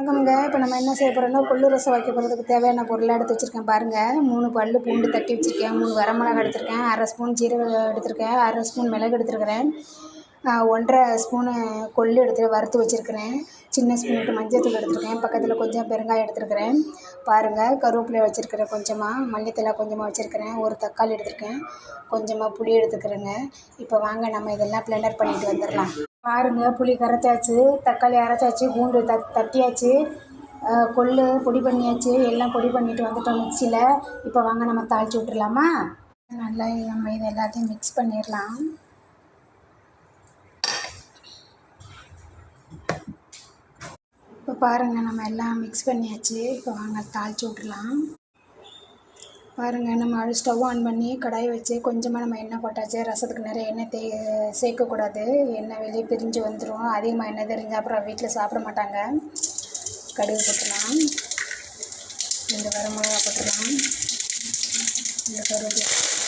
வணக்கம்ங்க இப்போ நம்ம என்ன செய்ய போகிறோம்னா கொள்ளு ரசம் வைக்க போகிறதுக்கு தேவையான பொருளாக எடுத்து வச்சுருக்கேன் பாருங்கள் மூணு பல் பூண்டு தட்டி வச்சுருக்கேன். மூணு வரமிளகா எடுத்திருக்கேன். அரை ஸ்பூன் ஜீரகம் எடுத்திருக்கேன். அரை ஸ்பூன் மிளகு எடுத்துருக்கிறேன். ஒன்றரை ஸ்பூனு கொள்ளு எடுத்து வறுத்து வச்சுருக்கிறேன். சின்ன ஸ்பூனுக்கு மஞ்சத்தூள் எடுத்துருக்கேன். பக்கத்தில் கொஞ்சம் பெருங்காயம் எடுத்துருக்கிறேன். பாருங்கள் கருவேப்பிலை வச்சுருக்கிறேன் கொஞ்சமாக மல்லித்தலை கொஞ்சமாக வச்சுருக்கிறேன். ஒரு தக்காளி எடுத்திருக்கேன். கொஞ்சமாக புளி எடுத்துக்கிறேங்க. இப்போ வாங்க நம்ம இதெல்லாம் பிளெண்டர் பண்ணிட்டு வந்துடலாம். பாருங்கள் புளி கரைச்சாச்சு தக்காளி அரைச்சாச்சு பூண்டு த தட்டியாச்சு கொள்ளு பொடி பண்ணியாச்சு எல்லாம் பொடி பண்ணிட்டு வந்துட்டோம் மிக்சியில் இப்போ வாங்க நம்ம தாளித்து விட்டுறலாமா? நல்லா நம்ம இது எல்லாத்தையும் மிக்ஸ் பண்ணிடலாம். பாருங்கள் நம்ம எல்லாம் மிக்ஸ் பண்ணியாச்சு. இப்போ வாங்க தாளித்து விட்டுறலாம் பாருங்கள் நம்ம அது ஸ்டவ் ஆன் பண்ணி கடாயை வச்சு கொஞ்சமாக நம்ம எண்ணெய் போட்டாச்சு. ரசத்துக்கு நிறைய எண்ணெய் தே சேர்க்கக்கூடாது எண்ணெய் வெளியே பிரிஞ்சு வந்துடும் அதிகமாக எண்ணெய் தெரிஞ்சு அப்புறம் வீட்டில் சாப்பிட மாட்டாங்க. கடுகு போட்டுடலாம் ரெண்டு வரமிளகா போட்டுடலாம் இந்த கருவேப்பிலை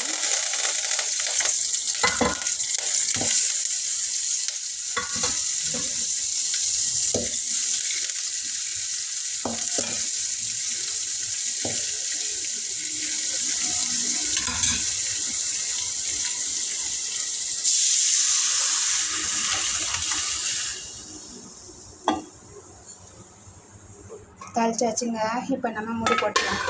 தாளிச்சாச்சுங்க. இப்போ நம்ம மூடி போட்டுக்கலாம்.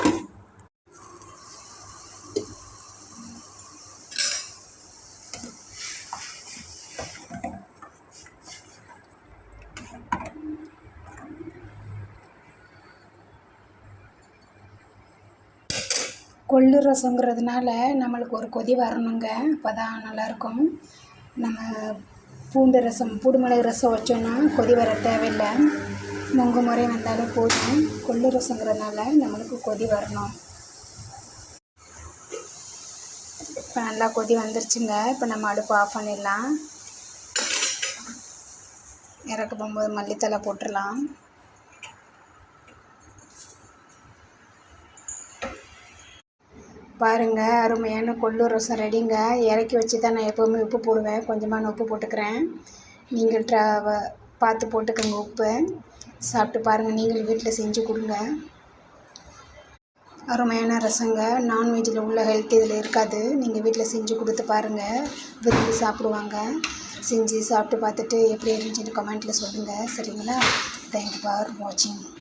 கொள்ளு ரசங்கிறதுனால நம்மளுக்கு ஒரு கொதி வரணுங்க. அப்போ தான் நல்லாயிருக்கும் நம்ம பூண்டு ரசம் பூண்டு மிளகு ரசம் வச்சோன்னா கொதி வர தேவையில்லை. முங்கு முறை வந்தாலும் போதும். கொள்ளு ரசங்கிறதுனால நம்மளுக்கு கொதி வரணும். இப்போ நல்லா கொதி வந்துருச்சுங்க. இப்போ நம்ம அடுப்பு ஆஃப் பண்ணிடலாம். இறக்க போகும்போது மல்லித்தலை போட்டுடலாம். பாருங்கள் அருமையான கொள்ளு ரசம் ரெடிங்க இறக்கி வச்சு தான் நான் எப்போவுமே உப்பு போடுவேன். கொஞ்சமாக உப்பு போட்டுக்கிறேன். நீங்கள் ட்ரா பார்த்து போட்டுக்கோங்க உப்பு. சாப்பிட்டு பாருங்கள் நீங்களும் வீட்டில் செஞ்சு கொடுங்க. அருமையான ரசங்க. நான்வெஜ்ஜில் உள்ள ஹெல்த் இதில் இருக்காது. நீங்கள் வீட்டில் செஞ்சு கொடுத்து பாருங்கள் விரும்பி சாப்பிடுவாங்க. செஞ்சு சாப்பிட்டு பார்த்துட்டு எப்படி இருந்துச்சுன்னு கமெண்ட்டில் சொல்லுங்கள் சரிங்களா? தேங்க்யூ ஃபார் வாட்சிங்